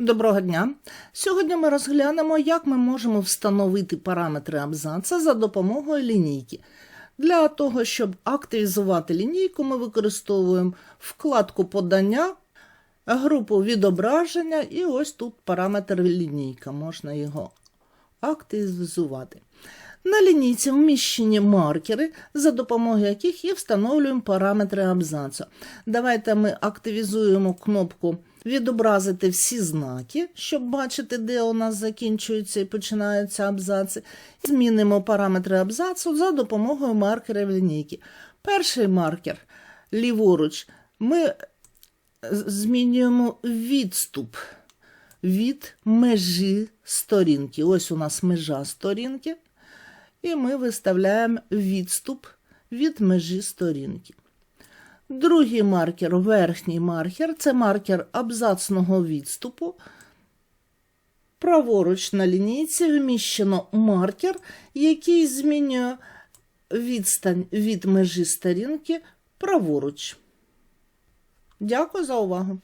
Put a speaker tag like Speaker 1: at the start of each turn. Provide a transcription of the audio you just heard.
Speaker 1: Доброго дня! Сьогодні ми розглянемо, як ми можемо встановити параметри абзаца за допомогою лінійки. Для того, щоб активізувати лінійку, ми використовуємо вкладку подання, групу відображення і ось тут параметр лінійка. Можна його активізувати. На лінійці вміщені маркери, за допомогою яких і встановлюємо параметри абзацу. Давайте ми активізуємо кнопку Відобразити всі знаки, щоб бачити, де у нас закінчуються і починаються абзаци. Змінимо параметри абзацу за допомогою маркерів лінійки. Перший маркер ліворуч ми змінюємо відступ від межі сторінки. Ось у нас межа сторінки. І ми виставляємо відступ від межі сторінки. Другий маркер, верхній маркер, це маркер абзацного відступу. Праворуч на лінійці вміщено маркер, який змінює відстань від межі сторінки праворуч. Дякую за увагу!